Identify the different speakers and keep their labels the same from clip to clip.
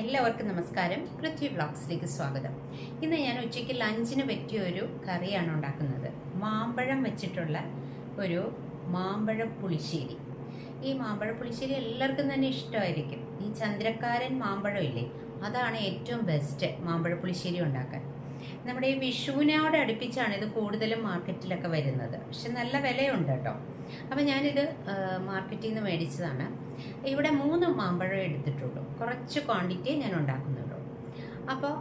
Speaker 1: എല്ലാവർക്കും നമസ്കാരം. പൃഥ്വി വ്ളോഗ്സിലേക്ക് സ്വാഗതം. ഇന്ന് ഞാൻ ഉച്ചയ്ക്ക് ലഞ്ചിന് പറ്റിയ ഒരു കറിയാണ് ഉണ്ടാക്കുന്നത്. മാമ്പഴം വെച്ചിട്ടുള്ള ഒരു മാമ്പഴ പുളിശ്ശേരി. ഈ മാമ്പഴ പുളിശ്ശേരി എല്ലാവർക്കും തന്നെ ഇഷ്ടമായിരിക്കും. ഈ ചന്ദ്രക്കാരൻ മാമ്പഴം ഇല്ലേ? അതാണ് ഏറ്റവും ബെസ്റ്റ് മാമ്പഴ പുളിശ്ശേരി ഉണ്ടാക്കാൻ. നമ്മുടെ ഈ വിഷുവിനോട് അടുപ്പിച്ചാണ് ഇത് കൂടുതലും മാർക്കറ്റിലൊക്കെ വരുന്നത്. പക്ഷെ നല്ല വിലയുണ്ട് കേട്ടോ. അപ്പം ഞാനിത് മാർക്കറ്റിൽ നിന്ന് മേടിച്ചതാണ്. ഇവിടെ മൂന്ന് മാമ്പഴം എടുത്തിട്ടുള്ളൂ. കുറച്ച് ക്വാണ്ടിറ്റി ഞാൻ ഉണ്ടാക്കുന്നുള്ളൂ. അപ്പോൾ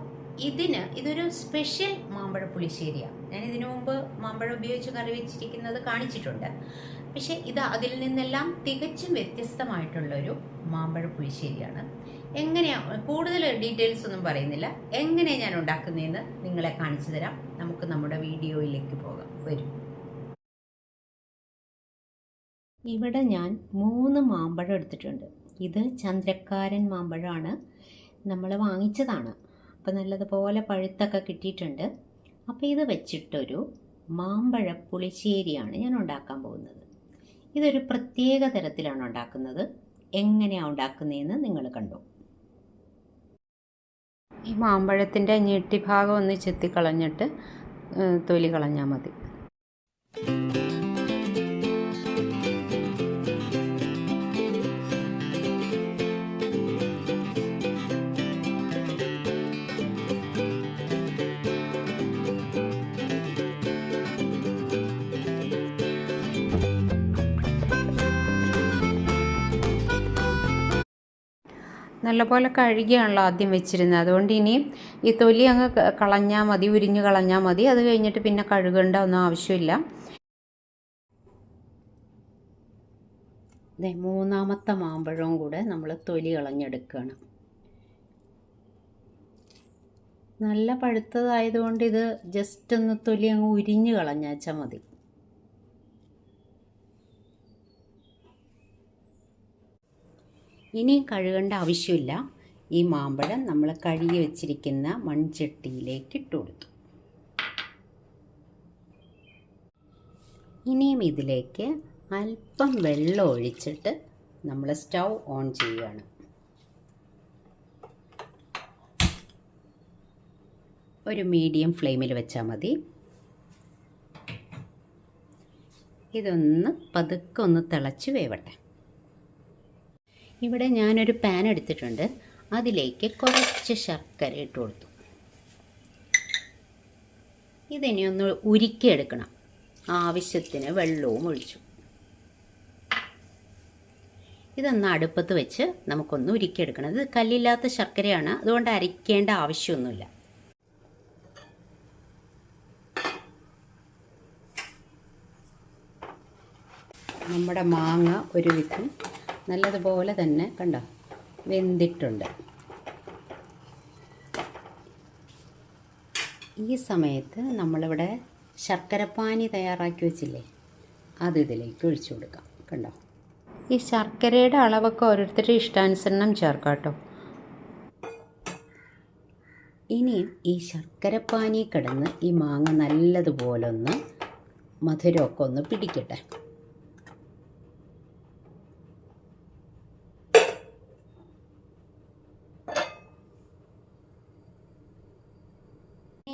Speaker 1: ഇതിന് ഇതൊരു സ്പെഷ്യൽ മാമ്പഴ പുളിശ്ശേരിയാണ് ഞാൻ ഇതിനു മുമ്പ് മാമ്പഴം ഉപയോഗിച്ച് കറി വെച്ചിരിക്കുന്നത് കാണിച്ചിട്ടുണ്ട്. പക്ഷേ ഇത് അതിൽ നിന്നെല്ലാം തികച്ചും വ്യത്യസ്തമായിട്ടുള്ളൊരു മാമ്പഴ പുളിശ്ശേരിയാണ്. എങ്ങനെയാണ് കൂടുതൽ ഡീറ്റെയിൽസ് ഒന്നും പറയുന്നില്ല. എങ്ങനെയാണ് ഞാൻ ഉണ്ടാക്കുന്നതെന്ന് നിങ്ങളെ കാണിച്ചു തരാം. നമുക്ക് നമ്മുടെ വീഡിയോയിലേക്ക് പോകാം. വരും. ഇവിടെ ഞാൻ മൂന്ന് മാമ്പഴം എടുത്തിട്ടുണ്ട്. ഇത് ചന്ദ്രക്കാരൻ മാമ്പഴമാണ്. നമ്മൾ വാങ്ങിച്ചതാണ്. അപ്പോൾ നല്ലതുപോലെ പഴുത്തൊക്കെ കിട്ടിയിട്ടുണ്ട്. അപ്പോൾ ഇത് വെച്ചിട്ടൊരു മാമ്പഴ പുളിശ്ശേരിയാണ് ഞാൻ ഉണ്ടാക്കാൻ പോകുന്നത്. ഇതൊരു പ്രത്യേക തരത്തിലാണ് ഉണ്ടാക്കുന്നത്. എങ്ങനെയാണ് ഉണ്ടാക്കുന്നതെന്ന് നിങ്ങൾ കണ്ടു. ഈ മാമ്പഴത്തിന്റെ ഞെട്ടി ഭാഗം ഒന്ന് ചെത്തി കളഞ്ഞിട്ട് തൊലി കളഞ്ഞാൽ മതി. നല്ലപോലെ കഴുകിയാണല്ലോ ആദ്യം വെച്ചിരുന്നത്. അതുകൊണ്ട് ഇനി ഈ തൊലി അങ്ങ് കളഞ്ഞാൽ മതി ഉരിഞ്ഞ് കളഞ്ഞാൽ മതി. അത് കഴിഞ്ഞിട്ട് പിന്നെ കഴുകേണ്ട ഒന്നും ആവശ്യമില്ല. ദേ മൂന്നാമത്തെ മാമ്പഴവും കൂടെ നമ്മൾ തൊലി കളഞ്ഞെടുക്കുകയാണ് നല്ല പഴുത്തതായതുകൊണ്ട് ഇത് ജസ്റ്റ് ഒന്ന് തൊലി അങ്ങ് ഉരിഞ്ഞ് കളഞ്ഞാച്ചാൽ മതി. ഇനിയും കഴുകേണ്ട ആവശ്യമില്ല. ഈ മാമ്പഴം നമ്മൾ കഴുകി വെച്ചിരിക്കുന്ന മൺചട്ടിയിലേക്ക് ഇട്ട് കൊടുത്തു. ഇനിയും ഇതിലേക്ക് അല്പം വെള്ളം ഒഴിച്ചിട്ട് നമ്മൾ സ്റ്റൗ ഓൺ ചെയ്യുകയാണ്. ഒരു മീഡിയം ഫ്ലെയിമിൽ വെച്ചാൽ മതി. ഇതൊന്ന് പതുക്കെ ഒന്ന് തിളച്ച് വേവട്ടെ. ഇവിടെ ഞാനൊരു പാൻ എടുത്തിട്ടുണ്ട്. അതിലേക്ക് കുറച്ച് ശർക്കര ഇട്ട് കൊടുത്തു. ഇതിനി ഒന്ന് ഉരുക്കിയെടുക്കണം. ആവശ്യത്തിന് വെള്ളവും ഒഴിച്ചു. ഇതൊന്ന് അടുപ്പത്ത് വെച്ച് നമുക്കൊന്ന് ഉരുക്കിയെടുക്കണം. ഇത് കല്ലില്ലാത്ത ശർക്കരയാണ്. അതുകൊണ്ട് അരയ്ക്കേണ്ട ആവശ്യമൊന്നുമില്ല. നമ്മുടെ മാങ്ങ ഒരുവിധം നല്ലതുപോലെ തന്നെ കണ്ടോ? വെന്തിട്ടുണ്ട്. ഈ സമയത്ത് നമ്മളിവിടെ ശർക്കരപ്പാനി തയ്യാറാക്കി വെച്ചില്ലേ? അത് ഇതിലേക്ക് ഒഴിച്ചു കൊടുക്കാം. കണ്ടോ? ഈ ശർക്കരയുടെ അളവൊക്കെ ഓരോരുത്തരുടെ ഇഷ്ടാനുസരണം ചേർക്കാം കേട്ടോ ഇനിയും ഈ ശർക്കരപ്പാനി കിടന്ന് ഈ മാങ്ങ നല്ലതുപോലെ ഒന്ന് മധുരമൊക്കെ ഒന്ന് പിടിക്കട്ടെ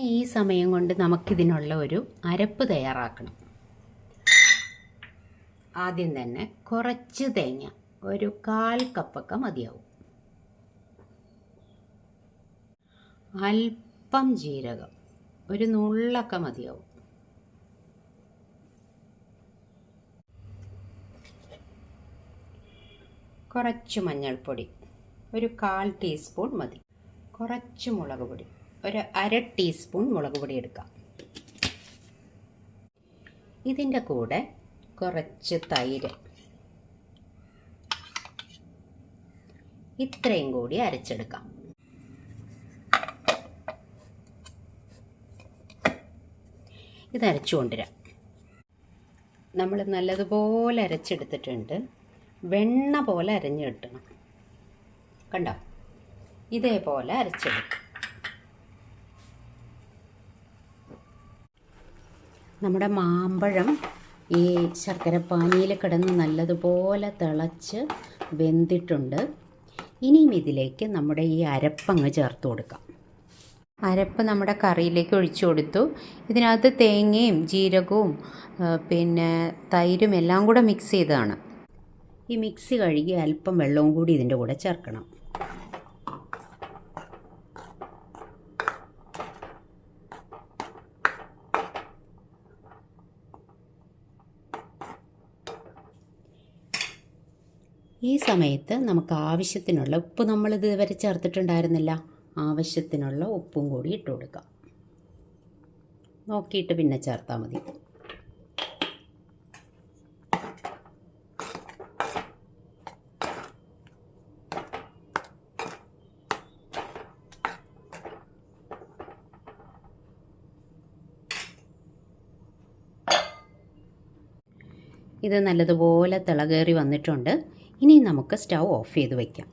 Speaker 1: ഈ സമയം കൊണ്ട് നമുക്കിതിനുള്ള ഒരു അരപ്പ് തയ്യാറാക്കണം. ആദ്യം തന്നെ കുറച്ച് തേങ്ങ ഒരു കാൽ കപ്പൊക്കെ മതിയാവും. അല്പം ജീരകം ഒരു നുള്ളൊക്കെ മതിയാവും. കുറച്ച് മഞ്ഞൾപ്പൊടി ഒരു കാൽ ടീസ്പൂൺ മതി. കുറച്ച് മുളക് പൊടി. ഒരു അര ടീസ്പൂൺ മുളക് പൊടി എടുക്കാം. ഇതിന്റെ കൂടെ കുറച്ച് തൈര്. ഇത്രയും കൂടി അരച്ചെടുക്കാം. ഇത് നമ്മൾ നല്ലതുപോലെ അരച്ചെടുത്തിട്ടുണ്ട്. വെണ്ണ പോലെ അരഞ്ഞു കിട്ടണം. കണ്ടോ? ഇതേപോലെ അരച്ചെടുക്കും. നമ്മുടെ മാമ്പഴം ഈ ശർക്കരപ്പാനിയിൽ കിടന്ന് നല്ലതുപോലെ തിളച്ച് വെന്തിട്ടുണ്ട്. ഇനിയും ഇതിലേക്ക് നമ്മുടെ ഈ അരപ്പങ്ങ് ചേർത്ത് കൊടുക്കാം. അരപ്പ് നമ്മുടെ കറിയിലേക്ക് ഒഴിച്ചു കൊടുത്തു. ഇതിനകത്ത് തേങ്ങയും ജീരകവും പിന്നെ തൈരും എല്ലാം കൂടെ മിക്സ് ചെയ്തതാണ്. ഈ മിക്സി കഴുകി അല്പം വെള്ളവും കൂടി ഇതിന്റെ കൂടെ ചേർക്കണം. ഈ സമയത്ത് നമുക്ക് ആവശ്യത്തിനുള്ള ഉപ്പ് നമ്മൾ ഇതുവരെ ചേർത്തിട്ടുണ്ടായിരുന്നില്ല. ആവശ്യത്തിനുള്ള ഉപ്പും കൂടി ഇട്ട് കൊടുക്കാം. നോക്കിയിട്ട് പിന്നെ ചേർത്താൽ മതി. ഇത് നല്ലതുപോലെ തിളകേറി വന്നിട്ടുണ്ട്. ഇനി നമുക്ക് സ്റ്റൗ ഓഫ് ചെയ്ത് വയ്ക്കാം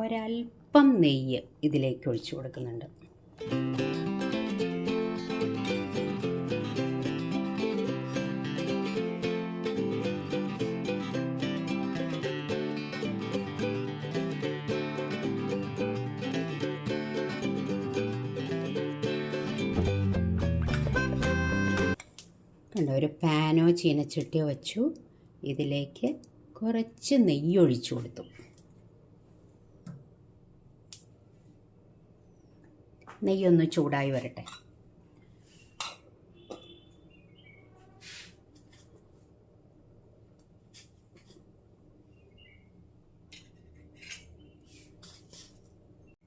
Speaker 1: ഒരൽപ്പം നെയ്യ് ഇതിലേക്ക് ഒഴിച്ചു കൊടുക്കുന്നുണ്ട്. ഒരു പാനോ ചീനച്ചട്ടിയോ വെച്ചു. ഇതിലേക്ക് കുറച്ച് നെയ്യ് ഒഴിച്ചു കൊടുത്തു. നെയ്യൊന്ന് ചൂടായി വരട്ടെ.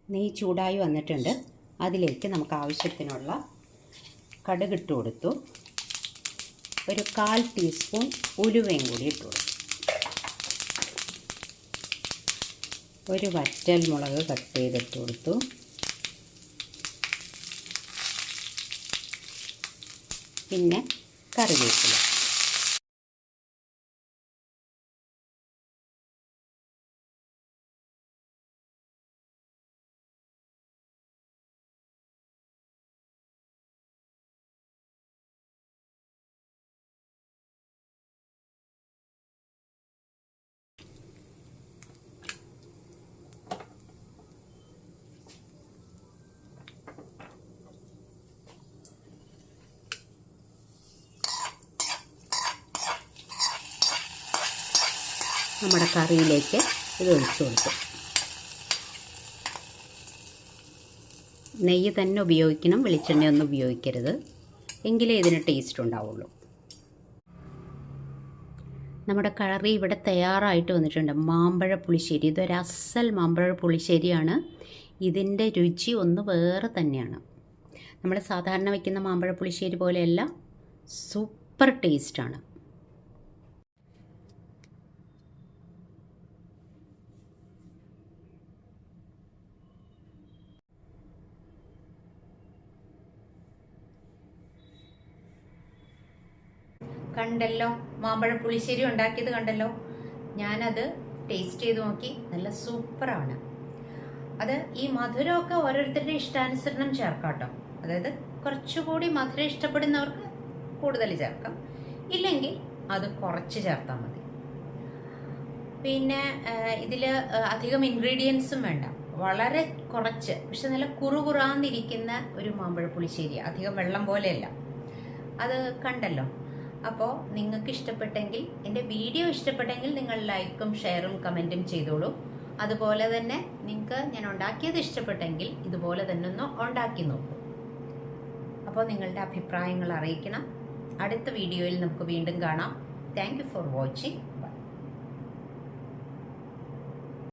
Speaker 1: നെയ്യ് ചൂടായി വന്നിട്ടുണ്ട്. അതിലേക്ക് നമുക്ക് ആവശ്യത്തിനുള്ള കടുകിട്ട് കൊടുത്തു. ഒരു കാൽ ടീസ്പൂൺ ഉലുവയും കൂടി ഇട്ടു ഒരു വറ്റൽ മുളക് കട്ട് ചെയ്തിട്ട് കൊടുത്തു. പിന്നെ കറിവേപ്പില. നമ്മുടെ കറിയിലേക്ക് ഇത് ഒഴിച്ചു കൊടുക്കും. നെയ്യ് തന്നെ ഉപയോഗിക്കണം വെളിച്ചെണ്ണയൊന്നും ഉപയോഗിക്കരുത്. എങ്കിലേ ഇതിന് ടേസ്റ്റ് ഉണ്ടാവുള്ളൂ. നമ്മുടെ കറി ഇവിടെ തയ്യാറായിട്ട് വന്നിട്ടുണ്ട്. മാമ്പഴ പുളിശ്ശേരി. ഇതൊരു അസൽ മാമ്പഴ പുളിശ്ശേരിയാണ്. ഇതിന്റെ രുചി ഒന്ന് വേറെ തന്നെയാണ്. നമ്മൾ സാധാരണ വയ്ക്കുന്ന മാമ്പഴ പുളിശ്ശേരി പോലെയല്ല സൂപ്പർ ടേസ്റ്റാണ് കണ്ടല്ലോ. മാമ്പഴ പുളിശ്ശേരി ഉണ്ടാക്കിയത് കണ്ടല്ലോ. ഞാനത് ടേസ്റ്റ് ചെയ്ത് നോക്കി. നല്ല സൂപ്പറാണ് അത് ഈ മധുരമൊക്കെ ഓരോരുത്തരുടെ ഇഷ്ടാനുസരണം ചേർക്കാം അതായത് കുറച്ചുകൂടി മധുരം ഇഷ്ടപ്പെടുന്നവർക്ക് കൂടുതൽ ചേർക്കാം. ഇല്ലെങ്കിൽ അത് കുറച്ച് ചേർത്താൽ മതി. പിന്നെ ഇതിൽ അധികം ഇൻഗ്രീഡിയൻസും വേണ്ട. വളരെ കുറച്ച്. പക്ഷെ നല്ല കുറുകുറാന്നിരിക്കുന്ന ഒരു മാമ്പഴ പുളിശ്ശേരി. അധികം വെള്ളം പോലെയല്ല. അത് കണ്ടല്ലോ. അപ്പോൾ നിങ്ങൾക്ക് ഇഷ്ടപ്പെട്ടെങ്കിൽ എന്റെ വീഡിയോ ഇഷ്ടപ്പെട്ടെങ്കിൽ നിങ്ങൾ ലൈക്കും ഷെയറും കമന്റും ചെയ്തോളൂ. അതുപോലെ തന്നെ നിങ്ങൾക്ക് ഞാൻ ഉണ്ടാക്കിയത് ഇഷ്ടപ്പെട്ടെങ്കിൽ ഇതുപോലെ തന്നെ ഒന്ന് ഉണ്ടാക്കി നോക്കൂ. അപ്പോൾ നിങ്ങളുടെ അഭിപ്രായങ്ങൾ അറിയിക്കണം. അടുത്ത വീഡിയോയിൽ നമുക്ക് വീണ്ടും കാണാം. Thank for watching